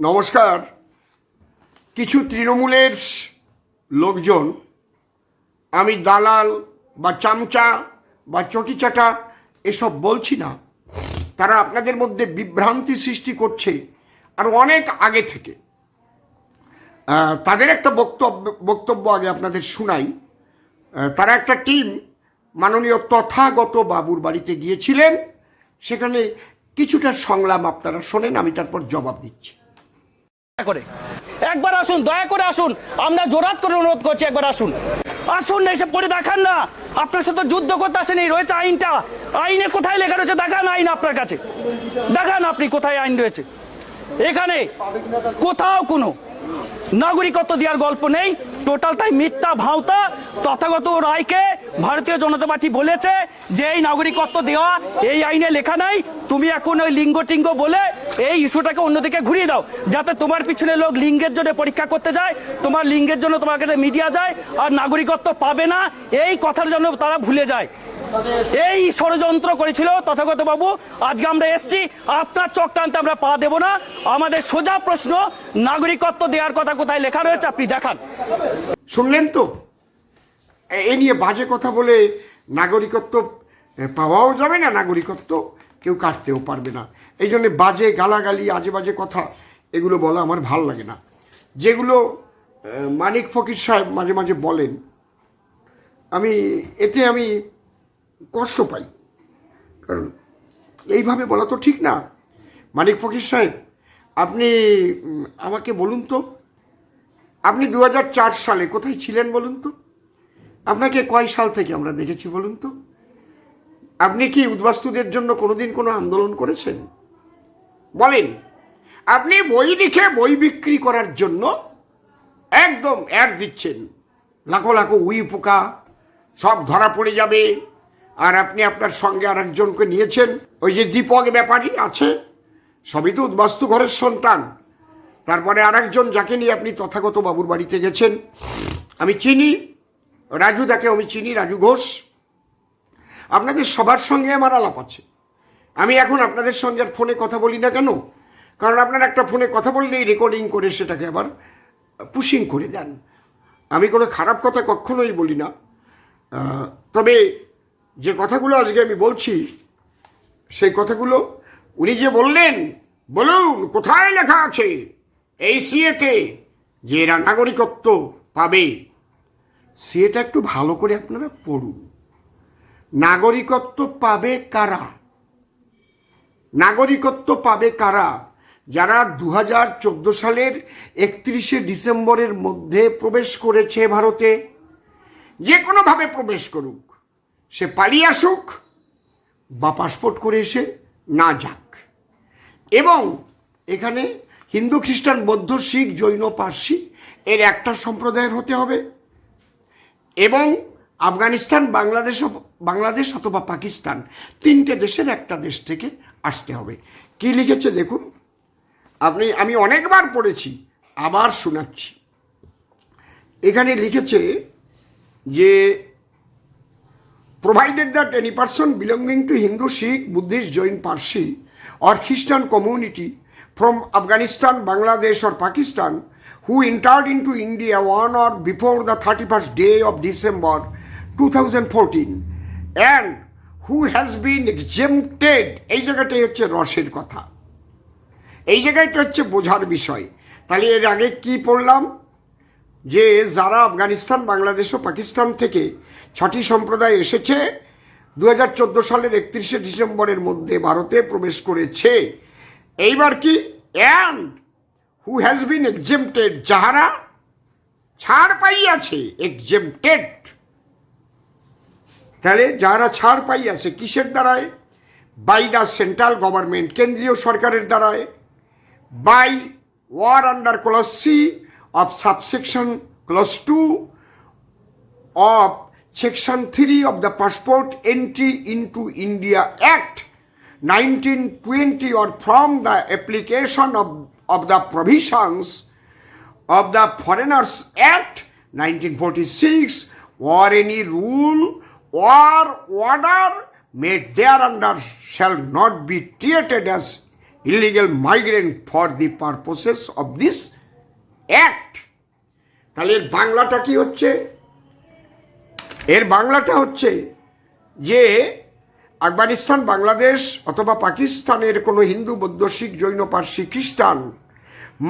নমস্কার। কিছু তৃণমূলের লোকজন, আমি দালাল বা চামচা বা চটিচাটা এসব বলছি না। তারা আপনাদের মধ্যে বিভ্রান্তি সৃষ্টি করছে আর অনেক আগে থেকে। তাদের একটা বক্তব্য বক্তব্য আগে আপনাদের শুনাই। তারা একটা টিম, মাননীয় তথাগত বাবুর বাড়িতে গিয়েছিলেন। সেখানে কিছুটা সংলাপ আপনারা শোনেন, আমি তারপর জবাব দিচ্ছি। করে। একবার আসুন, দয়া করে আসুন। আমরা জোরাত করে অনুরোধ করছি, একবার আসুন। আসুন না, এসে পড়ে দেখান না। আপনার সাথে যুদ্ধ করতে আসেনি, রয়েছে আইনটা। আইনে কোথায় লেখা রয়েছে, দেখান আইন আপনার কাছে। দেখান আপনি কোথায় আইন রয়েছে। এখানে কোথাও কোনো নাগরিকত্ব দেওয়ার গল্প নেই। টোটালটাই মিথ্যা ভাওতা। তথাগত রায়কে ভারতীয় জনতা পার্টি বলেছে যে এই নাগরিকত্ব দেওয়া, এই আইনে লেখা নাই। তুমি এখন ওই লিঙ্গ টিঙ্গ বলে এই ইস্যুটাকে অন্যদিকে ঘুরিয়ে দাও, যাতে তোমার পিছনে লোক লিঙ্গের জন্য পরীক্ষা করতে যায়, তোমার লিঙ্গের জন্য তোমার কাছে মিডিয়া যায়, আর নাগরিকত্ব পাবে না। এই কথার জন্য তারা ভুলে যায়। এই ষড়যন্ত্র করেছিল তথাগত বাবু। আজকে আমরা এসছি, আপনার চক্রান্তে আমরা পা দেব না। আমাদের সোজা প্রশ্ন, নাগরিকত্ব দেওয়ার কথা কোথায় লেখা রয়েছে আপনি দেখান। শুনলেন তো? এ- নিয়ে বাজে কথা বলে নাগরিকত্ব পাওয়াও যাবে না, নাগরিকত্ব কেউ কাটতেও পারবে না। এই জন্য বাজে গালাগালি আজে বাজে কথা, এগুলো বলা আমার ভালো লাগে না। যেগুলো মানিক ফকির সাহেব মাঝে মাঝে বলেন, আমি, এতে আমি কষ্ট পাই। কারণ এইভাবে বলা তো ঠিক না। মানিক ফকির সাহেব, আপনি আমাকে বলুন তো, আপনি দু হাজার চার সালে কোথায় ছিলেন বলুন তো? আপনাকে কয় সাল থেকে আমরা দেখেছি বলুন তো? আপনি কি উদ্বাস্তুদের জন্য কোনোদিন কোনো আন্দোলন করেছেন? বলেন, আপনি বই লিখে বই বিক্রি করার জন্য একদম অ্যাড দিচ্ছেন। লাখো লাখো উই পোকা, সব ধরা পড়ে যাবে। আর আপনি আপনার সঙ্গে আর একজনকে নিয়েছেন। ওই যে দীপক ব্যাপারী আছে, সবই তো উদ্বাস্তু ঘরের সন্তান। তারপরে আরেকজন যাকে নিয়ে আপনি তথাগত বাবুর বাড়িতে গেছেন, আমি চিনি, রাজু তাকে আমি চিনি, রাজু ঘোষ। আপনাদের সবার সঙ্গে আমার আলাপ আছে। আমি এখন আপনাদের সঙ্গে আর ফোনে কথা বলি না কেন? কারণ আপনার একটা ফোনে কথা বললেই রেকর্ডিং করে সেটাকে আবার পুশিং করে দেন। আমি কোনো খারাপ কথা কখনোই বলি না। তবে যে কথাগুলো আজকে আমি বলছি, সেই কথাগুলো উনি যে বললেন, বলুন, কোথায় লেখা আছে? এই সিএতে যে এরা নাগরিকত্ব পাবে। সিএটা একটু ভালো করে আপনারা পড়ুন। নাগরিকত্ব পাবে কারা? নাগরিকত্ব পাবে কারা? যারা দু হাজার চোদ্দ সালের একত্রিশে ডিসেম্বরের মধ্যে প্রবেশ করেছে ভারতে, যে কোনোভাবে প্রবেশ করুক। সে পালিয়ে আসুক, বা পাসপোর্ট করে এসে না যাক। এবং এখানে হিন্দু, খ্রিস্টান, বৌদ্ধ, শিখ, জৈন, পার্সি এর একটা সম্প্রদায়ের হতে হবে। এবং আফগানিস্তান, বাংলাদেশ বাংলাদেশ অথবা পাকিস্তান তিনটে দেশের একটা দেশ থেকে আসতে হবে। কি লিখেছে দেখুন? আপনি, আমি অনেকবার পড়েছি, আবার শোনাচ্ছি। এখানে লিখেছে যে provided that any person belonging to Hindu Sikh Buddhist Jain Parsi or Christian community from Afghanistan Bangladesh or Pakistan who entered into India on or before the thirty first day of December two thousand fourteen and who has been এই জায়গাটাই হচ্ছে রসের কথা। এই জায়গাটা হচ্ছে বোঝার বিষয়। তাহলে এর আগে কী পড়লাম? যে যারা আফগানিস্তান, বাংলাদেশ ও পাকিস্তান থেকে ছটি সম্প্রদায় এসেছে দু হাজার চোদ্দ সালের একত্রিশে ডিসেম্বরের মধ্যে ভারতে প্রবেশ করেছে। এইবার কি? And who has been exempted যাহারা ছাড় পাইয়াছে এক্সেমটেড তাহলে যারা ছাড় পাইয়াছে, কিসের দ্বারায়? বাই দ্য সেন্ট্রাল গভর্নমেন্ট কেন্দ্রীয় সরকারের দ্বারায়। By war clause C of subsection clause 2 of section 3 of the Passport Entry into India Act 1920 or from the application of, of the provisions of the Foreigners Act 1946 or any rule or order made thereunder shall not be treated as illegal migrant for the purposes of this act. তাহলে এর বাংলাটা কি হচ্ছে? এর বাংলাটা হচ্ছে যে আফগানিস্তান, বাংলাদেশ অথবা পাকিস্তানের কোনো হিন্দু, বৌদ্ধ, শিখ, জৈন, পার্সি, খ্রিস্টান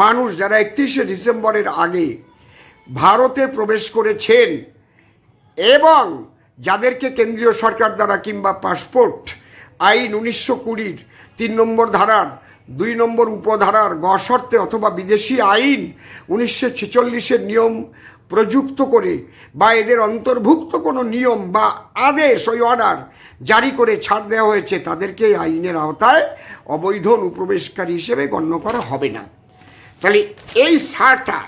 মানুষ যারা একত্রিশে ডিসেম্বরের আগে ভারতে প্রবেশ করেছেন এবং যাদেরকে কেন্দ্রীয় সরকার দ্বারা কিংবা পাসপোর্ট আইন উনিশশো কুড়ির তিন নম্বর ধারার দুই নম্বর উপধারার গ শর্তে অথবা বিদেশি আইন উনিশশো ছেচল্লিশের নিয়ম প্রযুক্ত করে বা এদের অন্তর্ভুক্ত কোনো নিয়ম বা আদেশ ওই অর্ডার জারি করে ছাড় দেওয়া হয়েছে, তাদেরকে আইনের আওতায় অবৈধ অনুপ্রবেশকারী হিসেবে গণ্য করা হবে না। তাহলে এই সারটা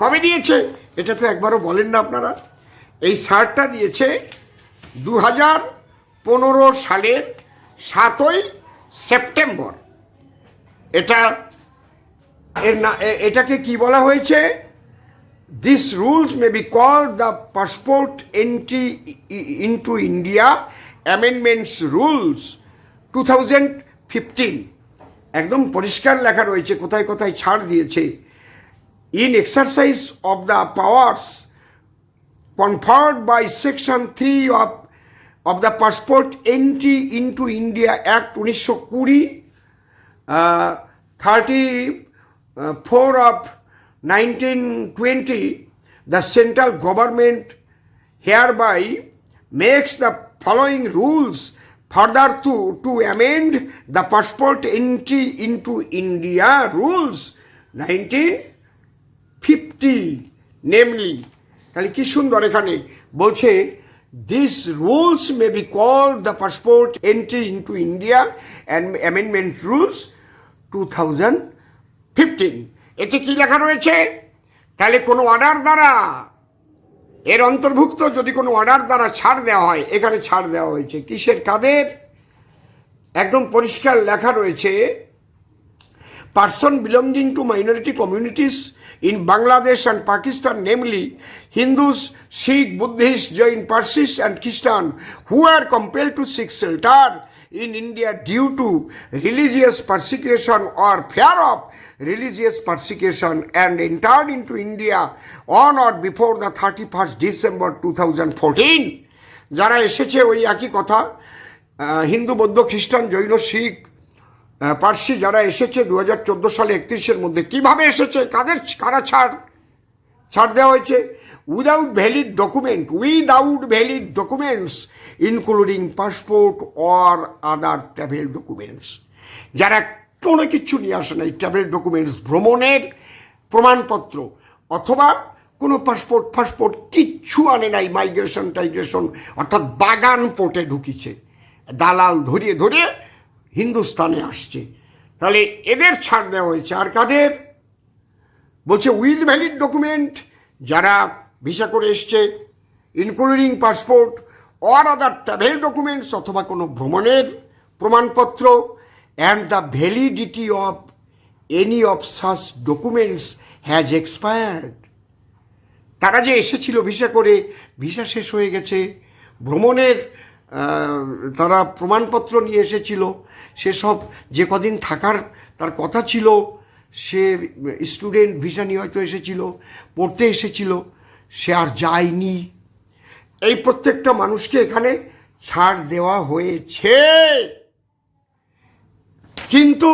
কবে দিয়েছে? এটা তো একবারও বলেন না আপনারা। এই সারটা দিয়েছে দু হাজার পনেরো সালের সাতই সেপ্টেম্বর। এটা এর না এটাকে কি বলা হয়েছে? This rules may be call the passport entry into India amendments rules two thousand fifteen একদম পরিষ্কার লেখা রয়েছে, কোথায় কোথায় ছাড় দিয়েছে। In exercise of the powers conferred by of 3 of of the passport India act উনিশশো act 1920 uh, 34 of 1920 the central government hereby makes the following rules further to, to amend the passport entry into india rules 19 fifty namely তাহলে কি সুন্দর এখানে বলছে this rules may be call the passport entry into India and amendment rules two এতে কি লেখা রয়েছে? তাহলে কোনো অর্ডার দ্বারা, এর অন্তর্ভুক্ত যদি কোনো অর্ডার দ্বারা ছাড় দেওয়া হয়, এখানে ছাড় দেওয়া হয়েছে। কিসের কাদের? একদম পরিষ্কার লেখা রয়েছে person belonging to minority communities in Bangladesh and Pakistan namely Hindus Sikh Buddhist Jain Parsis and Christian who are compelled to seek shelter in India due to religious persecution or fear of religious persecution and entered into India on or before the 31st December 2014. যারা এসেছে ওই একই কথা হিন্দু, বৌদ্ধ, খ্রিস্টান, জৈন, শিখ পার্সি যারা এসেছে দু হাজার চোদ্দ সালে একত্রিশের মধ্যে, কীভাবে এসেছে, কাদের, কারা ছাড় ছাড় দেওয়া হয়েছে without valid document without valid documents including passport or other travel documents যারা কোনো কিছু নিয়ে আসে না এই ট্রাভেল ডকুমেন্টস ভ্রমণের প্রমাণপত্র অথবা কোনো পাসপোর্ট ফাসপোর্ট কিচ্ছু আনে নাই মাইগ্রেশন টাইগ্রেশন অর্থাৎ বাগান পোর্টে ঢুকিছে। দালাল ধরিয়ে ধরে হিন্দুস্তানে আসছে। তাহলে এদের ছাড় দেওয়া হয়েছে আর কাদের? বলছে, উইথ ভ্যালিড ডকুমেন্ট, যারা ভিসা করে এসছে including passport or other travel documents অথবা কোনো ভ্রমণের প্রমাণপত্র and the validity of any of such documents has expired তারা যে এসেছিল ভিসা করে, ভিসা শেষ হয়ে গেছে, ভ্রমণের তারা প্রমাণপত্র নিয়ে এসেছিল, সেসব যে কদিন থাকার তার কথা ছিল, সে স্টুডেন্ট ভিসা নিয়ে হয়তো এসেছিল, পড়তে এসেছিল, সে আর যায়নি। এই প্রত্যেকটা মানুষকে এখানে ছাড় দেওয়া হয়েছে। কিন্তু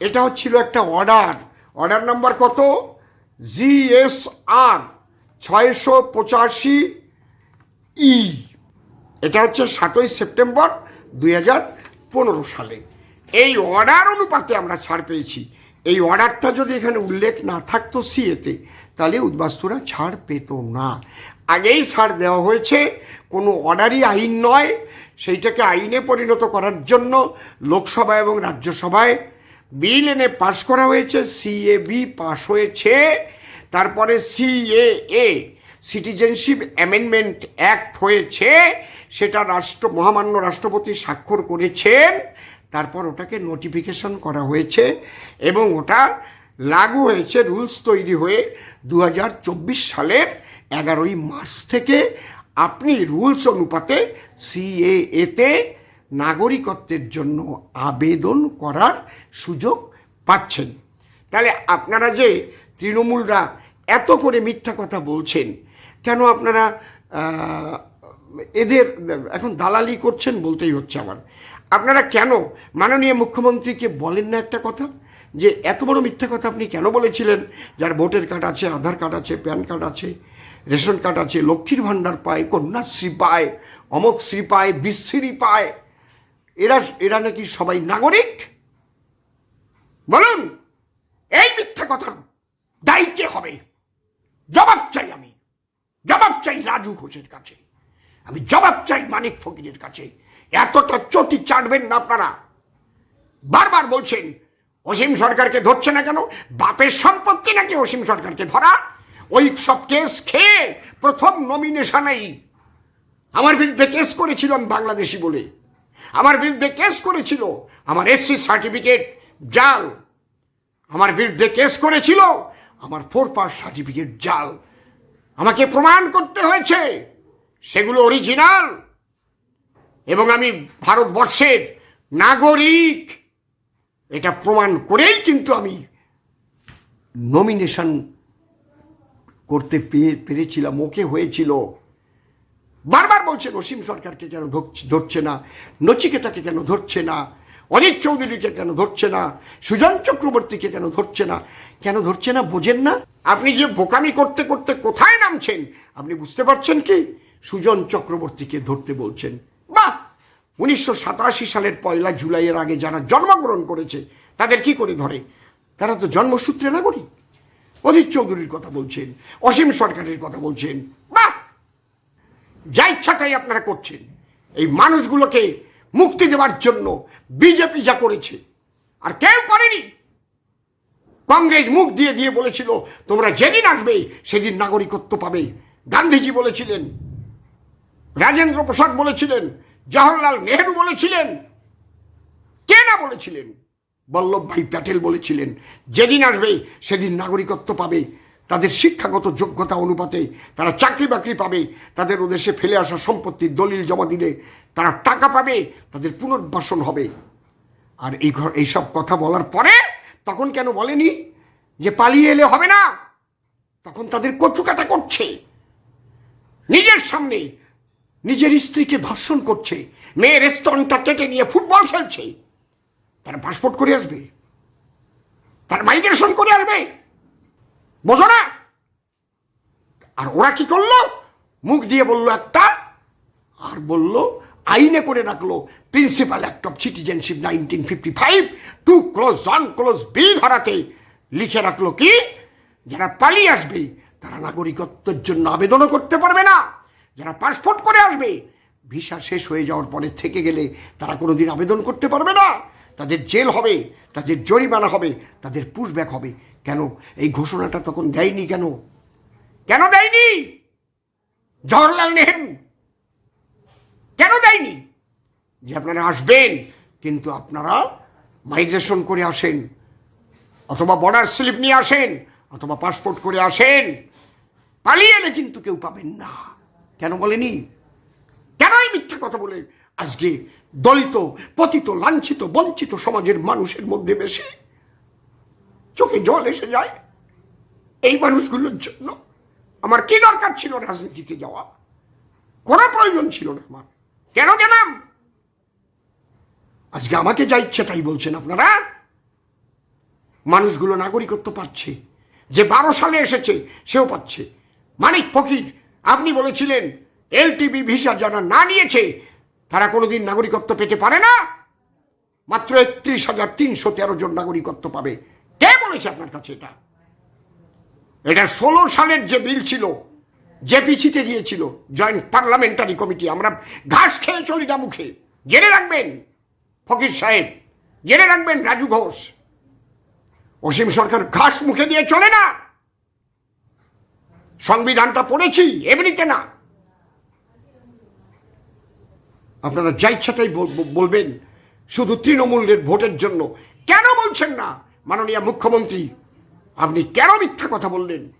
এটা হচ্ছিল একটা অর্ডার। অর্ডার নাম্বার কত? জিএসআর ছয়শো পঁচাশি ই। এটা হচ্ছে সাতই সেপ্টেম্বর দুই হাজার পনেরো সালে। এই অর্ডার অনুপাতে আমরা ছাড় পেয়েছি। এই অর্ডারটা যদি এখানে উল্লেখ না থাকতো সিএতে তাহলে উদ্বাস্তুরা ছাড় পেত না। আগেই ছাড় দেওয়া হয়েছে, কোনো অর্ডারই আইন নয়। সেইটাকে আইনে পরিণত করার জন্য লোকসভা এবং রাজ্যসভায় বিল এনে পাশ করা হয়েছে সিএবি পাশ হয়েছে। তারপরে সিএএ, সিটিজেনশিপ অ্যামেন্ডমেন্ট অ্যাক্ট হয়েছে, সেটা রাষ্ট্র, মহামান্য রাষ্ট্রপতি স্বাক্ষর করেছেন। তারপর ওটাকে নোটিফিকেশন করা হয়েছে এবং ওটা লাগু হয়েছে, রুলস তৈরি হয়ে দু হাজার চব্বিশ সালের এগারোই মার্চ থেকে আপনি রুলস অনুপাতে সিএএতে নাগরিকত্বের জন্য আবেদন করার সুযোগ পাচ্ছেন। তাহলে আপনারা যে তৃণমূলরা এত করে মিথ্যা কথা বলছেন, কেন আপনারা এদের, এখন দালালি করছেন বলতেই হচ্ছে আমার। আপনারা কেন মাননীয় মুখ্যমন্ত্রীকে বলেন না একটা কথা? যে এত বড় মিথ্যা কথা আপনি কেন বলেছিলেন? যার ভোটার কার্ড আছে, আধার কার্ড আছে, প্যান কার্ড আছে রেশন কার্ড আছে, লক্ষ্মীর ভাণ্ডার পায়, কন্যাশ্রী পায় অমক শ্রী পায়, বিশ্রী পায়। এরা এরা নাকি সবাই নাগরিক? বলুন, এই মিথ্যা কথার দায়ী কে হবে? জবাব চাই আমি। জবাব চাই রাজু ঘোষের কাছে। আমি জবাব চাই মানিক ফকিরের কাছে। এতটা চটি চাটবেন না আপনারা। বারবার বলছেন, অসীম সরকারকে ধরছে না কেন? বাপের সম্পত্তি নাকি অসীম সরকারকে ধরা? ওই সব কেস খেয়ে প্রথম নমিনেশনেই আমার বিরুদ্ধে কেস করেছিল আমি বাংলাদেশি বলে। আমার বিরুদ্ধে কেস করেছিল আমার এসসি সার্টিফিকেট জাল। আমার বিরুদ্ধে কেস করেছিল আমার ফোর পাস সার্টিফিকেট জাল। আমাকে প্রমাণ করতে হয়েছে, সেগুলো অরিজিনাল এবং আমি ভারতবর্ষের নাগরিক। এটা প্রমাণ করেই কিন্তু আমি নমিনেশন করতে পেরেছিলাম, ওকে হয়েছিল। বারবার বলছেন অসীম সরকারকে কেন ধরছে- না, নচিকেতাকে কেন ধরছে না, অজিত চৌধুরীকে কেন ধরছে না, সুজন চক্রবর্তীকে কেন ধরছে না। কেন ধরছে না, বোঝেন না? আপনি যে বোকামি করতে করতে কোথায় নামছেন? আপনি বুঝতে পারছেন কি? সুজন চক্রবর্তীকে ধরতে বলছেন। বাহ! উনিশশো সালের পয়লা জুলাইয়ের আগে যারা জন্মগ্রহণ করেছে, তাদের কি করে ধরে? তারা তো জন্মসূত্রে নাগরিক। অজিত চৌধুরীর কথা বলছেন, অসীম সরকারের কথা বলছেন। বা যা ইচ্ছা তাই আপনারা করছেন। এই মানুষগুলোকে মুক্তি দেওয়ার জন্য বিজেপি যা করেছে, আর কেউ করেনি। কংগ্রেস মুখ দিয়ে দিয়ে বলেছিল, তোমরা যেদিন আসবে, সেদিন নাগরিকত্ব পাবে। গান্ধীজি বলেছিলেন, রাজেন্দ্র প্রসাদ বলেছিলেন, জওহরলাল নেহরু বলেছিলেন, কে না বলেছিলেন? বল্লভভাই প্যাটেল বলেছিলেন, যেদিন আসবে, সেদিন নাগরিকত্ব পাবে। তাদের শিক্ষাগত যোগ্যতা অনুপাতে তারা চাকরি বাকরি পাবে। তাদের ও দেশে ফেলে আসা সম্পত্তির দলিল জমা দিলে তারা টাকা পাবে। তাদের পুনর্বাসন হবে। আর এই ঘর এইসব কথা বলার পরে তখন কেন বলেনি যে পালিয়ে এলে হবে না? তখন তাদের কচুকাটা করছে। নিজের সামনে নিজের স্ত্রীকে ধর্ষণ করছে। মেয়ের স্তনটা কেটে নিয়ে ফুটবল খেলছে। তার পাসপোর্ট করে আসবে। তার মাইগ্রেশন করে আসবে। বোঝো না? আর ওরা কি করল? মুখ দিয়ে বলল একটা, আর বলল, আইনে করে রাখল principal act of citizenship nineteen fifty five to clause on clause B ধারাতে লিখে রাখল কি? যারা পালিয়ে আসবে, তারা নাগরিকত্বের জন্য আবেদনও করতে পারবে না। যারা পাসপোর্ট করে আসবে, ভিসা শেষ হয়ে যাওয়ার পরে থেকে গেলে তারা কোনোদিন আবেদন করতে পারবে না। তাদের জেল হবে, তাদের জরিমানা হবে, তাদের পুশব্যাক হবে। কেন? এই ঘোষণাটা তখন দেয়নি কেন? কেন দেয়নি? জওহরলাল নেহেরু। কেন দেয়নি? যে আপনারা আসবেন, কিন্তু আপনারা মাইগ্রেশন করে আসেন, অথবা বর্ডার স্লিপ নিয়ে আসেন, অথবা পাসপোর্ট করে আসেন। পালিয়ে এলে কিন্তু কেউ পাবেন না। কেন বলেনি? কেন এই মিথ্যা কথা বলে আজকে দলিত, পতিত, লাঞ্ছিত, বঞ্চিত সমাজের মানুষের মধ্যে বেশি চোখে জল এসে যায় এই মানুষগুলোর জন্য। আমার কি দরকার ছিল রাজনীতিতে যাওয়া? কোনো প্রয়োজন ছিল না আমার। কেন গেলাম? আজকে আমাকে যা ইচ্ছে তাই বলছেন আপনারা। মানুষগুলো নাগরিকত্ব পাচ্ছে, যে বারো সালে এসেছে সেও পাচ্ছে। মানিক ফকির, আপনি বলেছিলেন, এলটিবি ভিসা যারা না নিয়েছে তারা কোনোদিন নাগরিকত্ব পেতে পারে না? মাত্র একত্রিশ হাজার তিনশো তেরো জন নাগরিকত্ব পাবে। কে বলেছে আপনার কাছে এটা? এটা ষোলো সালের যে বিল ছিল, যে পিছিতে গিয়েছিল, জয়েন্ট পার্লামেন্টারি কমিটি, আমরা ঘাস খেয়ে চলি না মুখে। জেনে রাখবেন, ফকির সাহেব, জেনে রাখবেন, রাজু ঘোষ। অসীম সরকার ঘাস মুখে দিয়ে চলে না। সংবিধানটা পড়েছি, এমনিতে না। আপনারা যা ইচ্ছা তাই বল- বল- বলবেন। শুধু তৃণমূলের ভোটের জন্য। কেন বলছেন না? মাননীয় মুখ্যমন্ত্রী, আপনি কেন মিথ্যা কথা বললেন?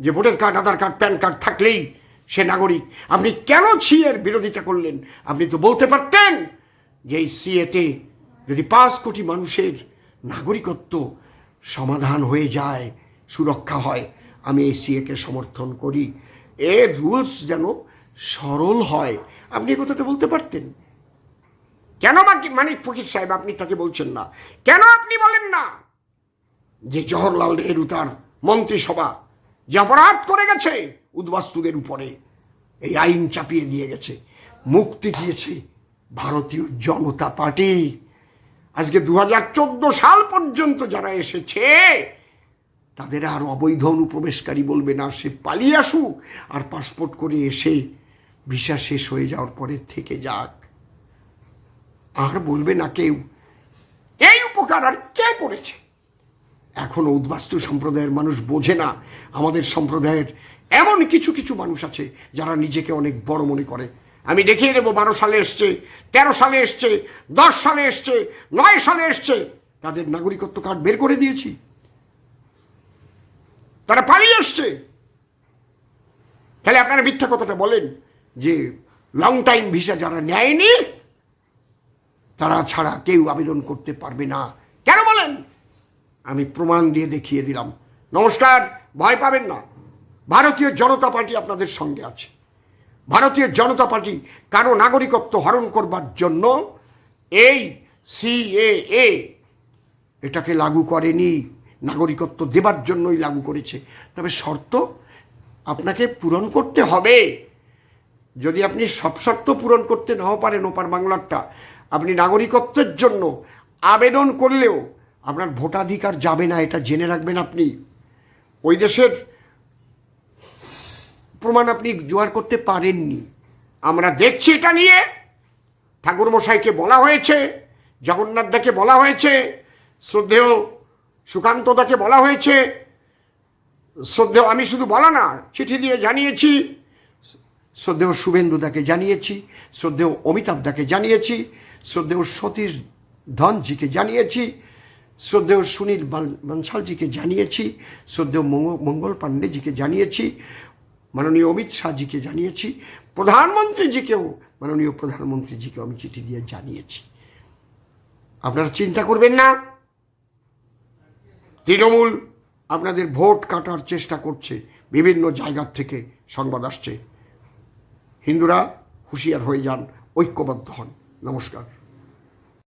যে voter card, Aadhaar card, PAN card থাকলেই সে নাগরিক। আপনি কেন সিএর বিরোধিতা করলেন? আপনি তো বলতে পারতেন যে এই সিএতে যদি পাঁচ কোটি মানুষের নাগরিকত্ব সমাধান হয়ে যায়, সুরক্ষা হয়, আমি এই সিএকে সমর্থন করি। এর রুলস যেন সরল হয়। আপনি এ কথাটা বলতে পারতেন? কেন মানিক ফকির সাহেব, আপনি তাকে বলছেন না। কেন আপনি বলেন না? যে জওহরলাল নেহরু তার মন্ত্রিসভা যে অপরাধ করে গেছে উদ্বাস্তুদের উপরে, এই আইন চাপিয়ে দিয়ে গেছে, মুক্তি দিয়েছে ভারতীয় জনতা পার্টি। আজকে দু হাজার চোদ্দ সাল পর্যন্ত যারা এসেছে, তাদের আর অবৈধ অনুপ্রবেশকারী বলবে না, সে পালিয়ে আসুক আর পাসপোর্ট করে এসে ভিসা শেষ হয়ে যাওয়ার পরে থেকে যাক। আর বলবে না কেউ, এই উপকার আর কে করেছে? এখনও উদ্বাস্তু সম্প্রদায়ের মানুষ বোঝে না, আমাদের সম্প্রদায়ের এমন কিছু কিছু মানুষ আছে যারা নিজেকে অনেক বড় মনে করে। আমি দেখিয়ে দেবো, বারো সালে এসছে, তেরো সালে এসছে, দশ সালে এসছে, নয় সালে এসছে। তাদের নাগরিকত্ব কার্ড বের করে দিয়েছি। তারা পালিয়ে এসছে। তাহলে আপনারা মিথ্যা কথাটা বলেন। যে লং টাইম ভিসা যারা নেয়নি, তারা ছাড়া কেউ আবেদন করতে পারবে না। কেন বলেন? আমি প্রমাণ দিয়ে দেখিয়ে দিলাম। নমস্কার, ভয় পাবেন না। ভারতীয় জনতা পার্টি আপনাদের সঙ্গে আছে। ভারতীয় জনতা পার্টি কারও নাগরিকত্ব হরণ করবার জন্য এই সিএএ এটাকে লাগু করেনি, নাগরিকত্ব দেবার জন্যই লাগু করেছে। তবে শর্ত আপনাকে পূরণ করতে হবে। যদি আপনি সব শর্ত পূরণ করতে নাও পারেন ওপার বাংলারটা, আপনি নাগরিকত্বের জন্য আবেদন করলেও আপনার ভোটাধিকার যাবে না, এটা জেনে রাখবেন আপনি। ওই দেশের প্রমাণ আপনি জোয়ার করতে পারেননি। আমরা দেখছি এটা নিয়ে। ঠাকুরমশাইকে বলা হয়েছে জগন্নাথদাকে বলা হয়েছে, শ্রদ্ধেয় সুকান্তদাকে বলা হয়েছে। শ্রদ্ধেয়, আমি শুধু বলা না, চিঠি দিয়ে জানিয়েছি। শ্রদ্ধেয় শুভেন্দুদাকে জানিয়েছি, শ্রদ্ধেয় অমিতাভদাকে জানিয়েছি, শ্রদ্ধেয় সতীশ ধনজিকে জানিয়েছি, শ্রদ্ধেয় সুনীল বান- বানশালজিকে জানিয়েছি, শ্রদ্ধেয় মঙ্গল পাণ্ডেজিকে জানিয়েছি, মাননীয় অমিত শাহজিকে জানিয়েছি, প্রধানমন্ত্রীজিকেও, মাননীয় প্রধানমন্ত্রীজিকেও আমি চিঠি দিয়ে জানিয়েছি। আপনারা চিন্তা করবেন না। তৃণমূল আপনাদের ভোট কাটার চেষ্টা করছে, বিভিন্ন জায়গার থেকে সংবাদ আসছে। হিন্দুরা হুঁশিয়ার হয়ে যান ঐক্যবদ্ধ হন। নমস্কার।